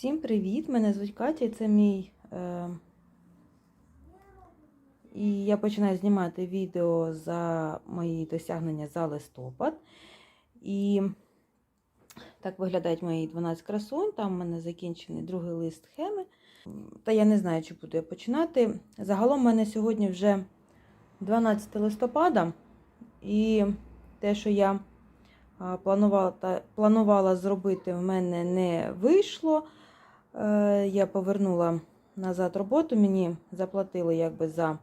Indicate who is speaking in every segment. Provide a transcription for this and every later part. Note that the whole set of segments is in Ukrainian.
Speaker 1: Всім привіт! Мене звуть Катя, це мій. Е... І я починаю знімати відео за мої досягнення за листопад. І так виглядають мої 12 красунь. Там в мене закінчений другий лист схеми. Та я не знаю, чи буду я починати. Загалом в мене сьогодні вже 12 листопада, і те, що я планувала, планувала зробити, в мене не вийшло. Е, Я повернула назад роботу, мені заплатили якби за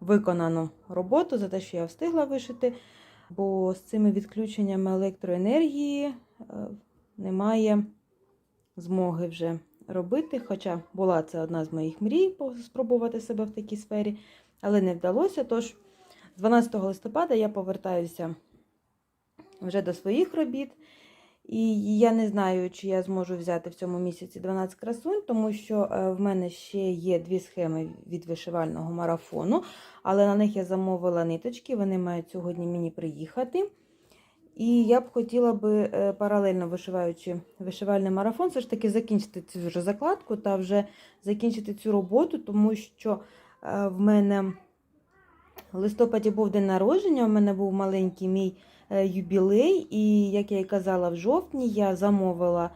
Speaker 1: виконану роботу, за те, що я встигла вишити, бо з цими відключеннями електроенергії е, немає змоги вже робити. Хоча була це одна з моїх мрій спробувати себе в такій сфері, але не вдалося. Тож, 12 листопада я повертаюся вже до своїх робіт. І я не знаю, чи я зможу взяти в цьому місяці 12 красунь, тому що в мене ще є дві схеми від вишивального марафону, але на них я замовила ниточки, вони мають сьогодні мені приїхати. І я б хотіла би паралельно вишиваючи вишивальний марафон, все ж таки закінчити цю вже закладку та вже закінчити цю роботу, тому що в мене в листопаді був день народження, у мене був маленький мій юбілей, і, як я і казала, в жовтні я замовила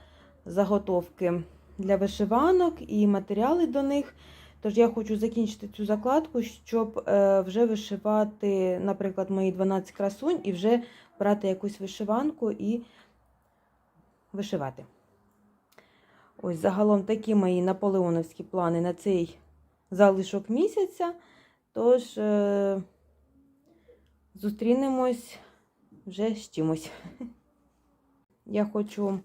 Speaker 1: заготовки для вишиванок і матеріали до них. Тож я хочу закінчити цю закладку, щоб вже вишивати, наприклад, мої 12 красунь, і вже брати якусь вишиванку і вишивати. Ось загалом такі мої наполеоновські плани на цей залишок місяця. Тож, е зустрінемось вже з чимось. Я хочу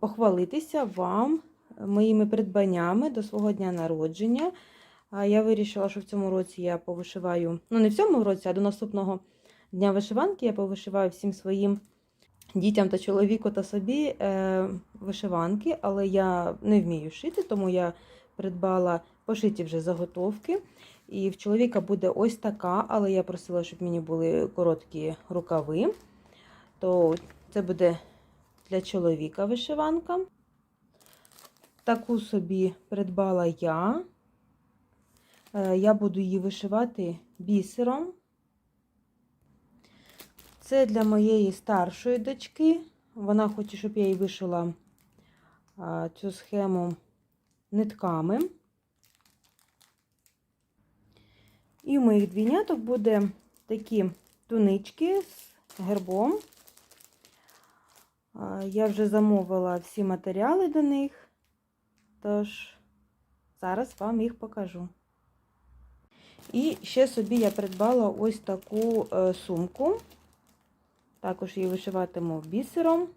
Speaker 1: похвалитися вам моїми придбаннями до свого дня народження. Я вирішила, що в цьому році я повишиваю, ну не в цьому році, а до наступного дня вишиванки я повишиваю всім своїм дітям та чоловіку та собі е, вишиванки, але я не вмію шити, тому я придбала пошиті вже заготовки. І в чоловіка буде ось така, але я просила, щоб мені були короткі рукави. То це буде для чоловіка вишиванка. Таку собі придбала я. Я буду її вишивати бісером. Це для моєї старшої дочки. Вона хоче, щоб я їй вишила цю схему нитками. І у моїх двійняток буде такі тунички з гербом. Я вже замовила всі матеріали до них, тож зараз вам їх покажу. І ще собі я придбала ось таку е, сумку. Також її вишиватиму бісером.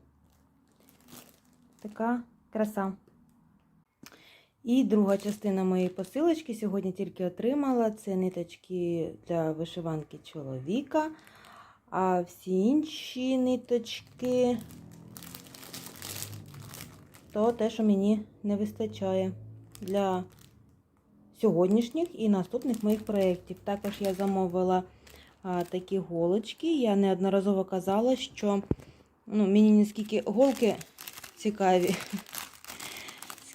Speaker 1: Така краса. І друга частина моєї посилочки сьогодні тільки отримала. Це ниточки для вишиванки чоловіка. А всі інші ниточки то те, що мені не вистачає для сьогоднішніх і наступних моїх проєктів. Також я замовила а, такі голочки. Я неодноразово казала, що ну, мені не скільки голки цікаві.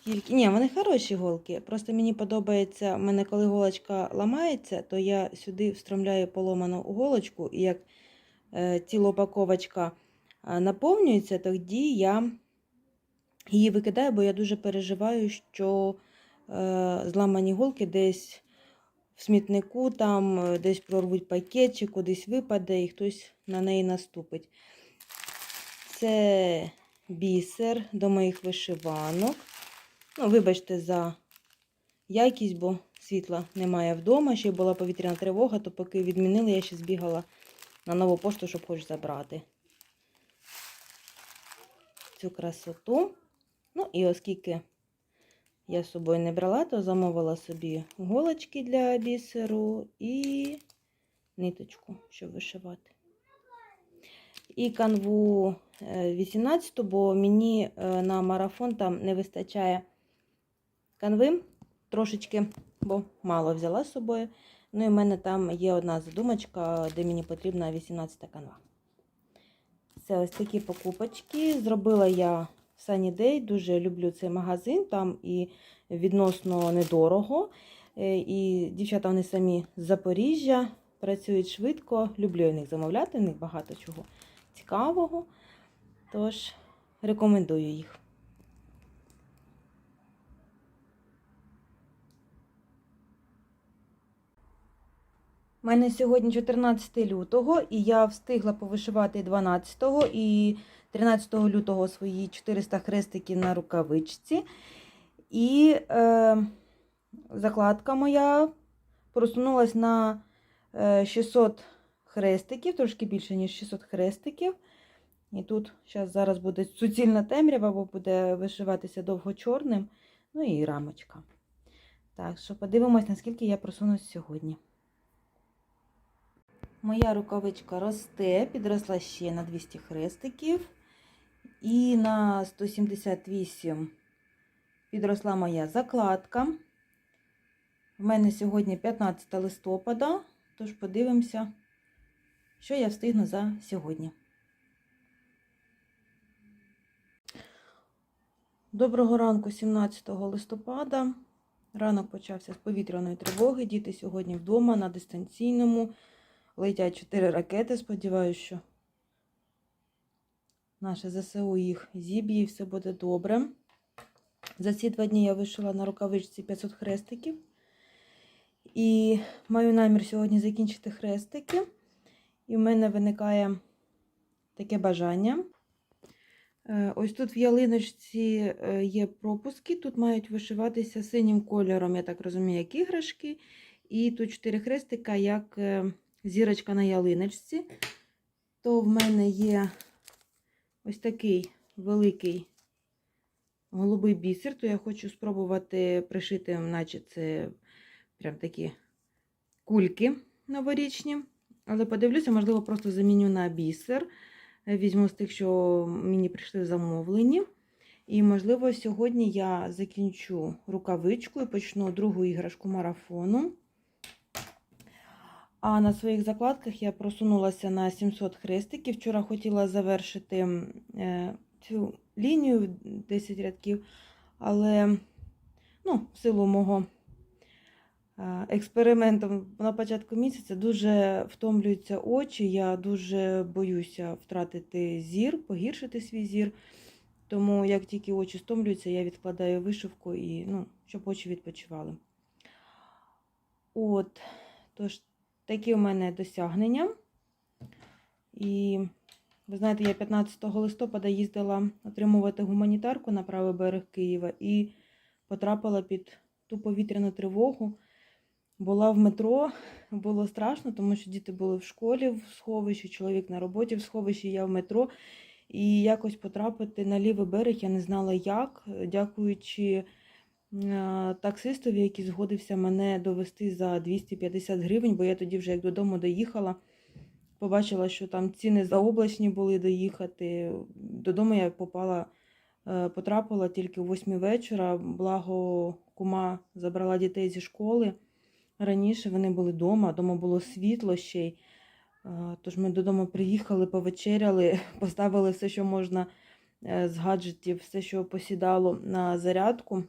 Speaker 1: Скільки... Ні, вони хороші голки. Просто мені подобається, в мене коли голочка ламається, то я сюди встромляю поломану голочку, і як е, е, наповнюється, тоді я її викидаю, бо я дуже переживаю, що е, зламані голки десь в смітнику, там десь прорвуть пакет, чи кудись випаде, і хтось на неї наступить. Це бісер до моїх вишиванок. Ну, вибачте, за якість, бо світла немає вдома. Ще була повітряна тривога, то поки відмінили, я ще збігала на нову пошту, щоб хоч забрати цю красоту. Ну, і оскільки я з собою не брала, то замовила собі голочки для бісеру і ниточку, щоб вишивати. І канву 18, бо мені на марафон там не вистачає канви трошечки, бо мало взяла з собою. Ну і в мене там є одна задумочка, де мені потрібна 18 канва. Це ось такі покупочки. Зробила я в Sunny Day. Дуже люблю цей магазин, там і відносно недорого. Е, І дівчата вони самі з Запоріжжя, працюють швидко. Люблю в них замовляти, в них багато чого цікавого. Тож рекомендую їх. У мене сьогодні 14 лютого, і я встигла повишивати 12 і 13 лютого свої 400 хрестиків на рукавичці. І е, закладка моя просунулась на е, 600 хрестиків, трошки більше, ніж 600 хрестиків. І тут зараз, зараз буде суцільна темрява, бо буде вишиватися довго чорним. Ну і рамочка. Так що подивимось, наскільки я просунусь сьогодні. Моя рукавичка росте, підросла ще на 200 хрестиків. І на 178 підросла моя закладка. В мене сьогодні 15 листопада, тож подивимося, що я встигну за сьогодні. Доброго ранку, 17 листопада. Ранок почався з повітряної тривоги. Діти сьогодні вдома на дистанційному. Летять 4 ракети. Сподіваюся, що наше ЗСУ їх зіб'є і все буде добре. За ці два дні я вишила на рукавичці 500 хрестиків. І маю намір сьогодні закінчити хрестики. І в мене виникає таке бажання. Е, Ось тут в ялиночці е, є пропуски. Тут мають вишиватися синім кольором, я так розумію, як іграшки. І тут 4 хрестика, як е, зірочка на ялиночці. То в мене є ось такий великий голубий бісер, то я хочу спробувати пришити, наче це прям такі кульки новорічні. Але подивлюся, можливо, просто заміню на бісер. Візьму з тих, що мені прийшли замовлені. І, можливо, сьогодні я закінчу рукавичку і почну другу іграшку марафону. А на своїх закладках я просунулася на 700 хрестиків. Вчора хотіла завершити е, цю лінію 10 рядків, але ну, в силу мого е, експерименту на початку місяця дуже втомлюються очі. Я дуже боюся втратити зір, погіршити свій зір. Тому як тільки очі стомлюються, я відкладаю вишивку і ну, щоб очі відпочивали. От, тож, такі у мене досягнення. І ви знаєте, я 15 листопада їздила отримувати гуманітарку на правий берег Києва і потрапила під ту повітряну тривогу. Була в метро, було страшно, тому що діти були в школі в сховищі, чоловік на роботі в сховищі, я в метро. І якось потрапити на лівий берег я не знала як, дякуючи таксистові, який згодився мене довести за 250 гривень, бо я тоді вже як додому доїхала. Побачила, що там ціни заоблачні були доїхати. Додому я попала, е, потрапила тільки о 8 вечора. Благо кума забрала дітей зі школи. Раніше вони були вдома, вдома було світло ще й. Е, Тож ми додому приїхали, повечеряли, поставили все, що можна е, з гаджетів, все, що посідало на зарядку.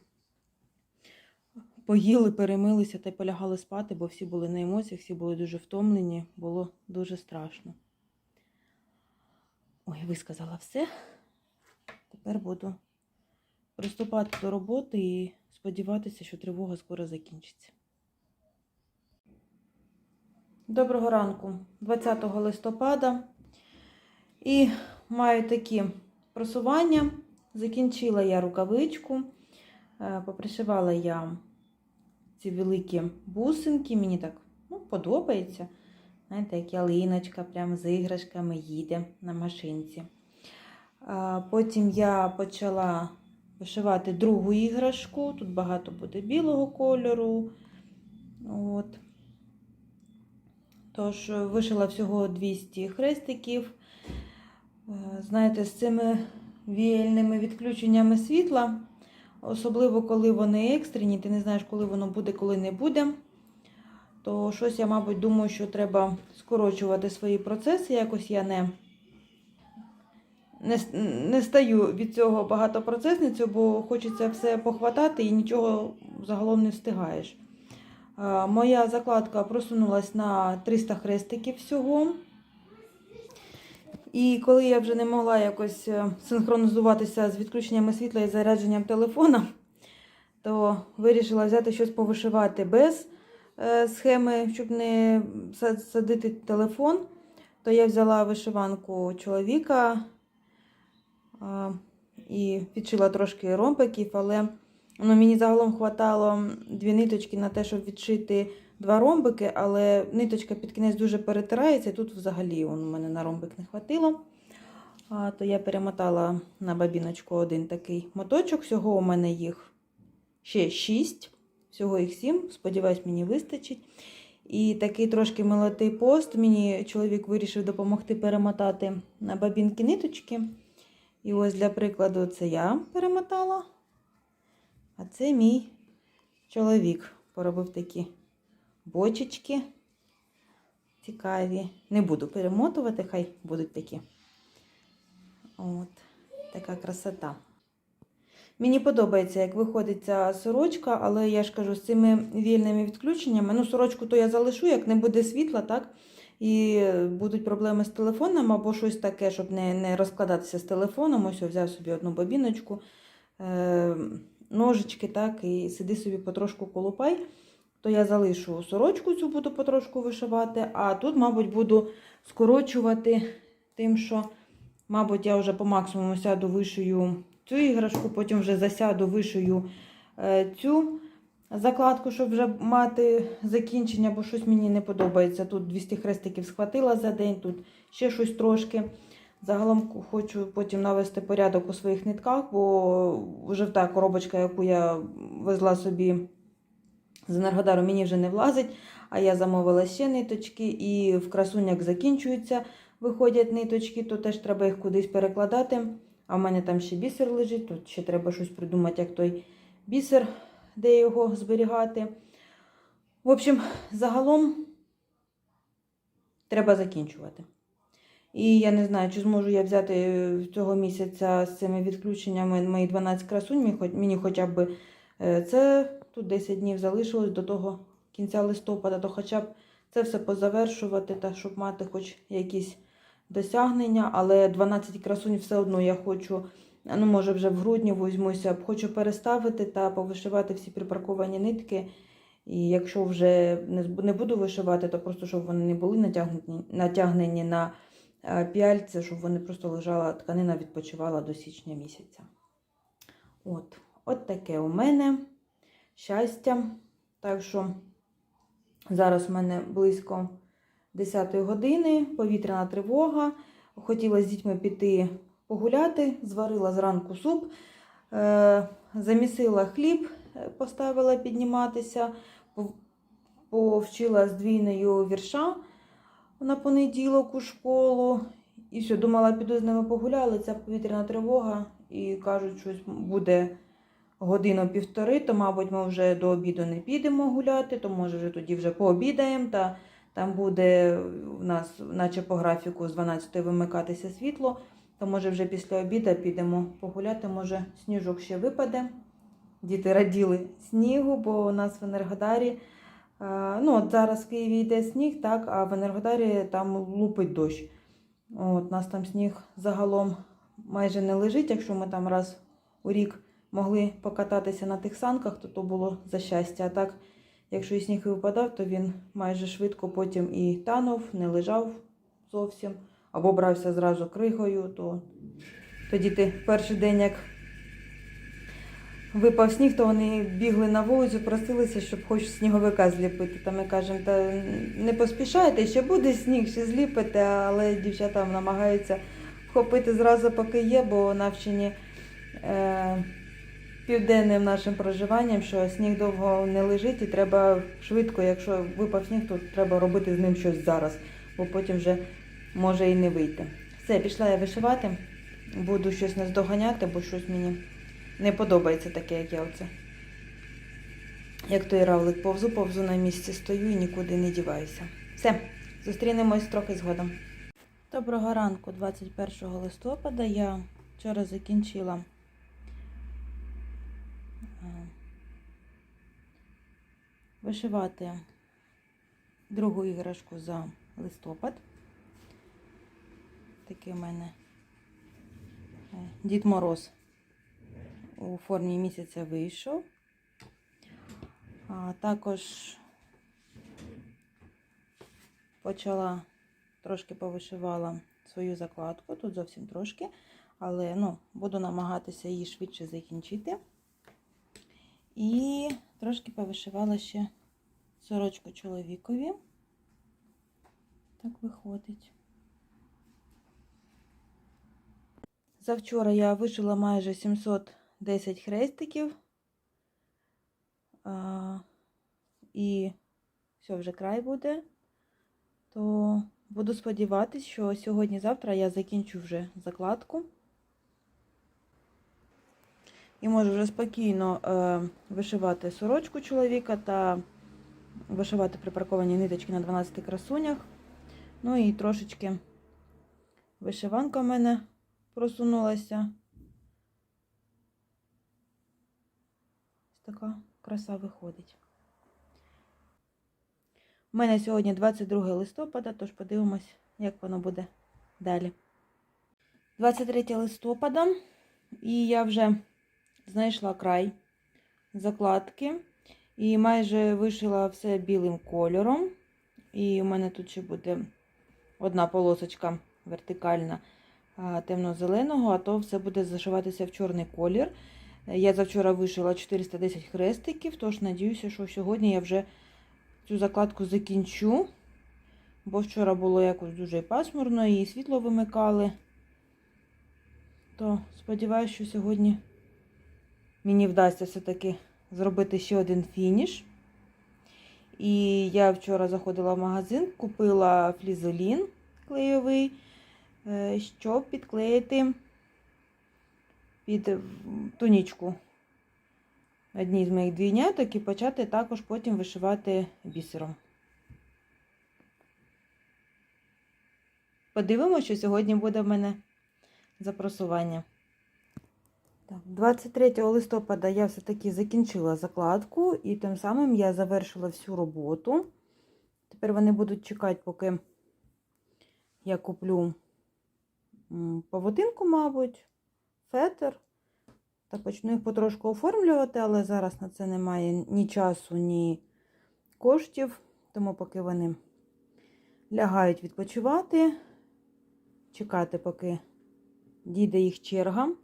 Speaker 1: Поїли, перемилися та полягали спати, бо всі були на емоціях, всі були дуже втомлені, було дуже страшно. Ой, висказала все. Тепер буду приступати до роботи і сподіватися, що тривога скоро закінчиться. Доброго ранку, 20 листопада. І маю такі просування. Закінчила я рукавичку, е, попришивала я ці великі бусинки, мені так ну, подобається. Знаєте, як ялиночка прямо з іграшками їде на машинці. Потім я почала вишивати другу іграшку. Тут багато буде білого кольору. От. Тож, вишила всього 200 хрестиків. Е, Знаєте, з цими віяльними відключеннями світла, особливо коли вони екстрені, ти не знаєш, коли воно буде, коли не буде. То щось я, мабуть, думаю, що треба скорочувати свої процеси. Якось я не не, не стаю від цього багатопроцесницю, бо хочеться все похватати і нічого загалом не встигаєш. Е, Моя закладка просунулась на 300 хрестиків всього. І коли я вже не могла якось е, синхронізуватися з відключеннями світла і зарядженням телефона, то вирішила взяти щось повишивати без е, схеми, щоб не садити телефон. То я взяла вишиванку чоловіка і відшила трошки ромбиків, але ну, мені загалом хватало дві ниточки на те, щоб відшити два ромбики, але ниточка під кінець дуже перетирається, і тут взагалі у мене на ромбик не хватило. А, то я перемотала на бабіночку один такий моточок. Всього у мене їх ще шість, всього їх сім. Сподіваюсь, мені вистачить. І такий трошки милотий пост. Мені чоловік вирішив допомогти перемотати на бабінки ниточки. І ось для прикладу, це я перемотала. А це мій чоловік поробив такі бочечки цікаві. Не буду перемотувати, хай будуть такі. От, така красота. Мені подобається, як виходить ця сорочка, але я ж кажу, з цими вільними відключеннями. Ну, сорочку то я залишу, як не буде світла, так? І будуть проблеми з телефоном або щось таке, щоб не, не розкладатися з телефоном. Ось я взяв собі одну бобіночку, е, ножички, так, і сиди собі потрошку колупай. То я залишу сорочку цю буду потрошку вишивати, а тут, мабуть, буду скорочувати тим, що, мабуть, я вже по максимуму сяду вишию цю іграшку, потім вже засяду, вишию е, цю закладку, щоб вже мати закінчення, бо щось мені не подобається. Тут 200 хрестиків схватила за день, тут ще щось трошки. Загалом хочу потім навести порядок у своїх нитках, бо вже та коробочка, яку я везла собі з енергодару, мені вже не влазить. А я замовила ще ниточки, і в красуняк закінчуються, виходять ниточки, то теж треба їх кудись перекладати. А в мене там ще бісер лежить, тут ще треба щось придумати, як той бісер, де його зберігати. В общем, загалом треба закінчувати. І я не знаю, чи зможу я взяти е, цього місяця з цими відключеннями мої 12 красунь, мені хоча б е, це тут 10 днів залишилось до того кінця листопада, то хоча б це все позавершувати, та щоб мати хоч якісь досягнення, але 12 красунь все одно я хочу, ну може вже в грудні візьмуся, хочу переставити та повишивати всі припарковані нитки. І якщо вже не буду вишивати, то просто щоб вони не були натягнені, натягнені на е, піальце, щоб вони просто лежала, тканина відпочивала до січня місяця. От, от таке у мене щастя. Так що зараз у мене близько 10 години, повітряна тривога. Хотіла з дітьми піти погуляти, зварила зранку суп, е, замісила хліб, е, поставила підніматися, повчила з двійною вірша на понеділок у школу. І все, думала, піду з ними погуляю, ця повітряна тривога і кажуть, щось буде годину-півтори, то, мабуть, ми вже до обіду не підемо гуляти, то може вже тоді вже пообідаємо. Та там буде у нас, наче по графіку, з 12 вимикатися світло, то може вже після обіду підемо погуляти, може сніжок ще випаде. Діти раділи снігу, бо у нас в Енергодарі. е, Ну, от зараз в Києві йде сніг, так, а в Енергодарі там лупить дощ. От, у нас там сніг загалом майже не лежить. Якщо ми там раз у рік могли покататися на тих санках, то то було за щастя. А так, якщо і сніг випадав, то він майже швидко потім і танув, не лежав зовсім, або брався зразу кригою, то тоді ти перший день, як випав сніг, то вони бігли на вулицю, просилися, щоб хоч сніговика зліпити. Та ми кажемо, та не поспішайте, ще буде сніг, ще зліпите, але дівчата намагаються вхопити зразу, поки є, бо навчені е, південним нашим проживанням, що сніг довго не лежить і треба швидко, якщо випав сніг, то треба робити з ним щось зараз, бо потім вже може і не вийти. Все, пішла я вишивати, буду щось наздоганяти, бо щось мені не подобається таке, як я оце. Як той равлик повзу, повзу на місці стою і нікуди не діваюся. Все, зустрінемось трохи згодом. Доброго ранку, 21 листопада. Я вчора закінчила вишивати другу іграшку за листопад. Такий у мене е, Дід Мороз у формі місяця вийшов. А також почала трошки повишивала свою закладку, тут зовсім трошки, але ну, буду намагатися її швидше закінчити. І трошки повишивала ще сорочку чоловікові. Так виходить. Завчора я вишила майже 710 хрестиків. А, і все, вже край буде. То буду сподіватися, що сьогодні-завтра я закінчу вже закладку. І можу вже спокійно е, вишивати сорочку чоловіка та вишивати припарковані ниточки на 12 красунях. Ну і трошечки вишиванка в мене просунулася. Ось така краса виходить. У мене сьогодні 22 листопада, тож подивимось, як воно буде далі. 23 листопада, і я вже знайшла край закладки і майже вишила все білим кольором. І у мене тут ще буде одна полосочка вертикальна темно-зеленого, а то все буде зашиватися в чорний колір. Я завчора вишила 410 хрестиків, тож надіюся, що сьогодні я вже цю закладку закінчу, бо вчора було якось дуже пасмурно і світло вимикали. То сподіваюся, що сьогодні мені вдасться все-таки зробити ще один фініш. І я вчора заходила в магазин, купила флізелін клейовий, е, щоб підклеїти під тунічку одні з моїх двійняток і почати також потім вишивати бісером. Подивимося, що сьогодні буде в мене за просування. Так, 23 листопада я все-таки закінчила закладку, і тим самим я завершила всю роботу. Тепер вони будуть чекати, поки я куплю павутинку, мабуть, фетр. Та почну їх потрошку оформлювати, але зараз на це немає ні часу, ні коштів. Тому поки вони лягають відпочивати, чекати, поки дійде їх черга.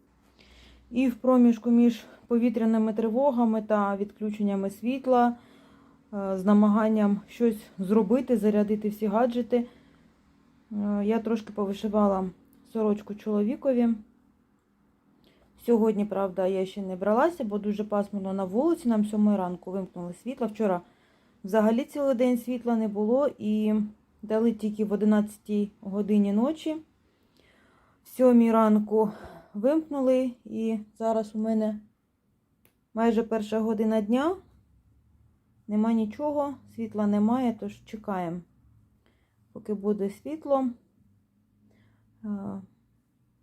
Speaker 1: І в проміжку між повітряними тривогами та відключеннями світла, е, з намаганням щось зробити, зарядити всі гаджети, е, я трошки повишивала сорочку чоловікові. Сьогодні, правда, я ще не бралася, бо дуже пасмурно на вулиці. Нам 7 ранку вимкнули світло. Вчора взагалі цілий день світла не було і дали тільки в 11 годині ночі. В 7 ранку вимкнули, і зараз у мене майже перша година дня. Нема нічого, світла немає, тож чекаємо, поки буде світло.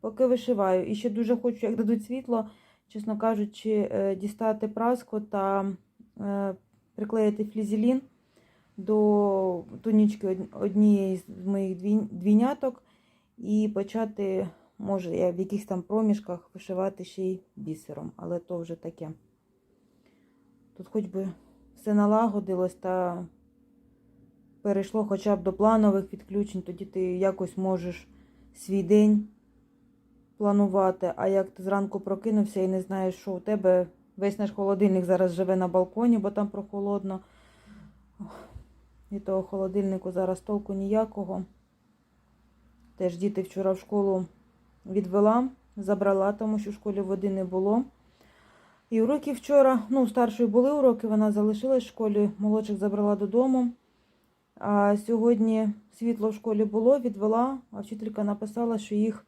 Speaker 1: Поки вишиваю. І ще дуже хочу, як дадуть світло, чесно кажучи, е, дістати праску та е, приклеїти флізелін до тунічки однієї з моїх двійняток і почати, може, я в якихось там проміжках вишивати ще й бісером, але то вже таке. Тут хоч би все налагодилось та перейшло хоча б до планових відключень, тоді ти якось можеш свій день планувати, а як ти зранку прокинувся і не знаєш, що у тебе весь наш холодильник зараз живе на балконі, бо там прохолодно. І того холодильнику зараз толку ніякого. Теж діти вчора в школу відвела, забрала, тому що в школі води не було. І уроки вчора, ну, старшої були уроки, вона залишилась в школі, молодших забрала додому. А сьогодні світло в школі було, відвела, а вчителька написала, що їх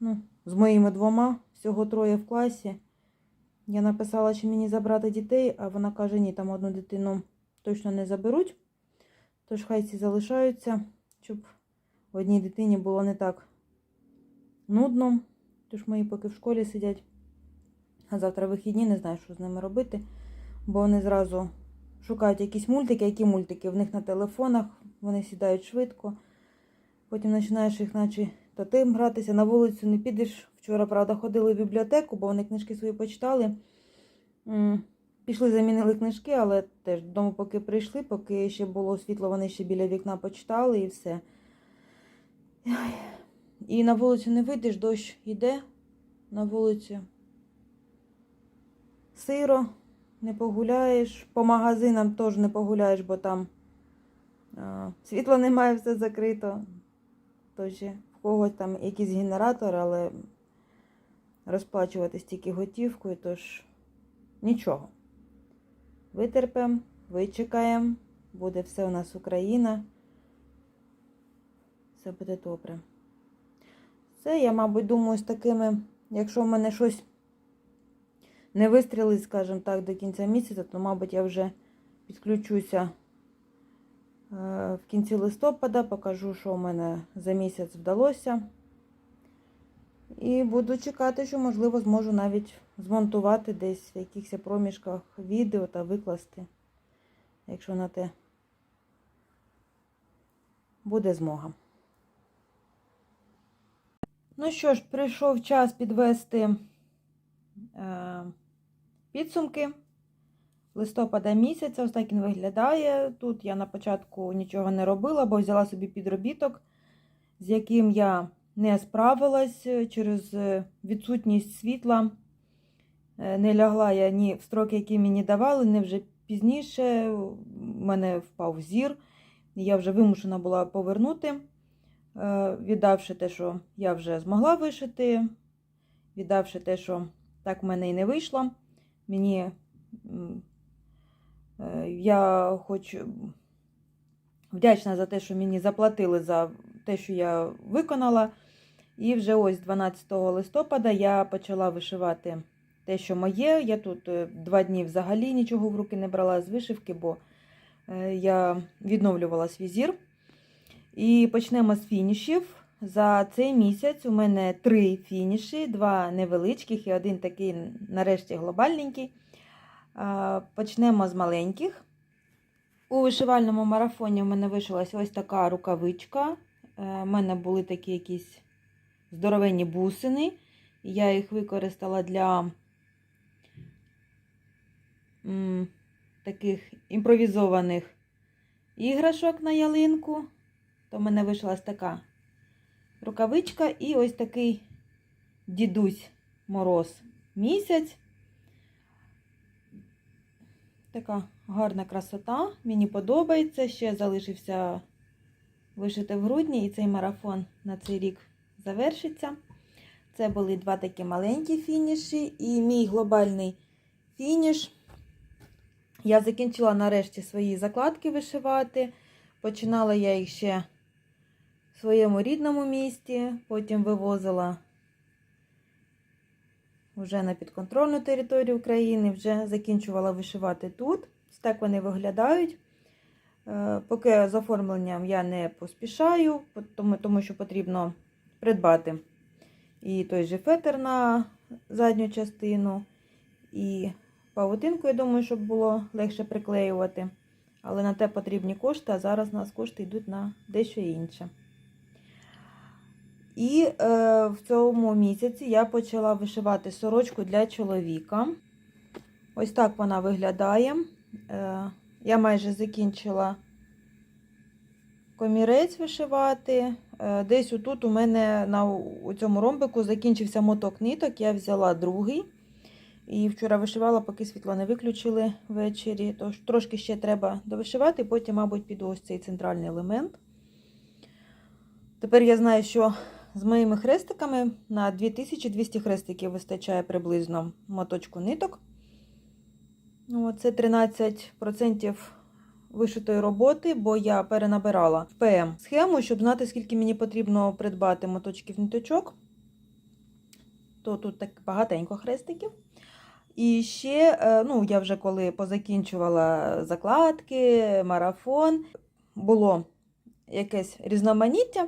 Speaker 1: ну, з моїми двома, всього троє в класі. Я написала, чи мені забрати дітей, а вона каже, ні, там одну дитину точно не заберуть. Тож хай ці залишаються, щоб одній дитині було не так нудно, тож мої поки в школі сидять. А завтра вихідні, не знаю, що з ними робити, бо вони зразу шукають якісь мультики, які мультики в них на телефонах, вони сідають швидко. Потім починаєш їх, наче то тим гратися, на вулицю не підеш. Вчора, правда, ходили в бібліотеку, бо вони книжки свої почитали. Пішли, замінили книжки, але теж додому поки прийшли, поки ще було світло, вони ще біля вікна почитали і все. І на вулицю не вийдеш, дощ йде на вулиці. Сиро, не погуляєш. По магазинам теж не погуляєш, бо там а, світла немає, все закрито. Тож в когось там якийсь генератор, але розплачувати стільки готівкою, тож нічого. Витерпимо, вичекаємо, буде все у нас Україна. Все буде добре. Це я, мабуть, думаю, з такими, якщо в мене щось не вистрілить, скажімо так, до кінця місяця, то, мабуть, я вже підключуся е, в кінці листопада, покажу, що в мене за місяць вдалося. І буду чекати, що, можливо, зможу навіть змонтувати десь в якихось проміжках відео та викласти, якщо на те буде змога. Ну що ж, прийшов час підвести е, підсумки листопада місяця. Ось так він виглядає. Тут я на початку нічого не робила, бо взяла собі підробіток, з яким я не справилась через відсутність світла. Е, Не лягла я ні в строки, які мені давали, ні вже пізніше. У мене впав зір, я вже вимушена була повернути, е, віддавши те, що я вже змогла вишити, віддавши те, що так в мене і не вийшло. Мені е, я хоч вдячна за те, що мені заплатили за те, що я виконала. І вже ось 12 листопада я почала вишивати те, що моє. Я тут е, два дні взагалі нічого в руки не брала з вишивки, бо е, я відновлювала свій зір. І почнемо з фінішів. За цей місяць у мене три фініші, два невеличких і один такий, нарешті, глобальненький. Почнемо з маленьких. У вишивальному марафоні в мене вишилась ось така рукавичка. У мене були такі якісь здоровенні бусини. Я їх використала для таких імпровізованих іграшок на ялинку. То в мене вийшла така рукавичка і ось такий дідусь мороз місяць. Така гарна красота, мені подобається. Ще залишився вишити в грудні, і цей марафон на цей рік завершиться. Це були два такі маленькі фініші, і мій глобальний фініш. Я закінчила нарешті свої закладки вишивати. Починала я їх ще своєму рідному місті, потім вивозила вже на підконтрольну територію України, вже закінчувала вишивати тут. Так вони виглядають. Е, Поки з оформленням я не поспішаю, тому, що потрібно придбати і той же фетр на задню частину, і павутинку, я думаю, щоб було легше приклеювати. Але на те потрібні кошти, а зараз у нас кошти йдуть на дещо інше. І е, в цьому місяці я почала вишивати сорочку для чоловіка. Ось так вона виглядає. Е, я майже закінчила комірець вишивати. Е, Десь отут у мене на у цьому ромбику закінчився моток ниток, я взяла другий. І вчора вишивала, поки світло не виключили ввечері. Тож трошки ще треба довишивати, потім, мабуть, піду ось цей центральний елемент. Тепер я знаю, що з моїми хрестиками на 2200 хрестиків вистачає приблизно моточку ниток. Ну, Це 13% вишитої роботи, бо я перенабирала в ПМ схему, щоб знати, скільки мені потрібно придбати моточків ниточок. То тут так багатенько хрестиків. І ще, е, ну, я вже коли позакінчувала закладки, марафон, було якесь різноманіття,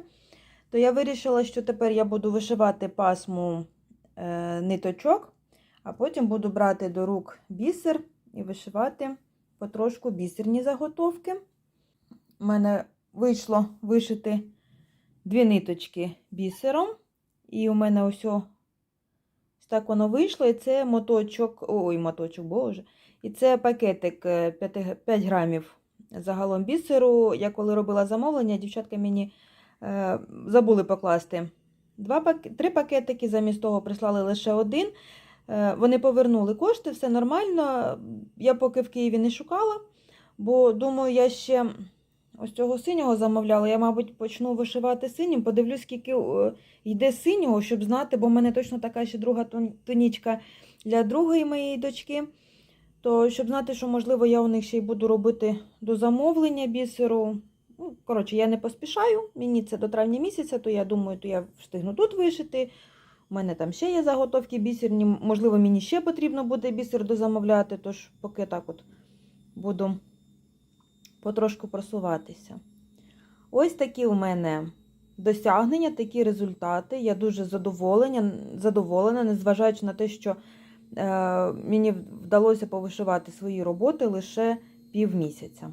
Speaker 1: то я вирішила, що тепер я буду вишивати пасму е, ниточок, а потім буду брати до рук бісер і вишивати потрошку бісерні заготовки. У мене вийшло вишити дві ниточки бісером, і у мене ось так воно вийшло, і це моточок, ой, моточок, боже. І це пакетик е, 5, 5 грамів загалом бісеру. Я коли робила замовлення, дівчатка мені забули покласти два три пакетики, замість того прислали лише один. Е, вони повернули кошти, все нормально. Я поки в Києві не шукала, бо думаю, я ще ось цього синього замовляла. Я, мабуть, почну вишивати синім, подивлюсь, скільки е, йде синього, щоб знати, бо в мене точно така ще друга тонічка для другої моєї дочки. То щоб знати, що, можливо, я у них ще й буду робити до замовлення бісеру. Ну, коротше, я не поспішаю. Мені це до травня місяця, то я думаю, то я встигну тут вишити. У мене там ще є заготовки бісерні. Можливо, мені ще потрібно буде бісер дозамовляти, тож поки так от буду потрошку просуватися. Ось такі у мене досягнення, такі результати. Я дуже задоволена, задоволена, незважаючи на те, що е, мені вдалося повишивати свої роботи лише півмісяця.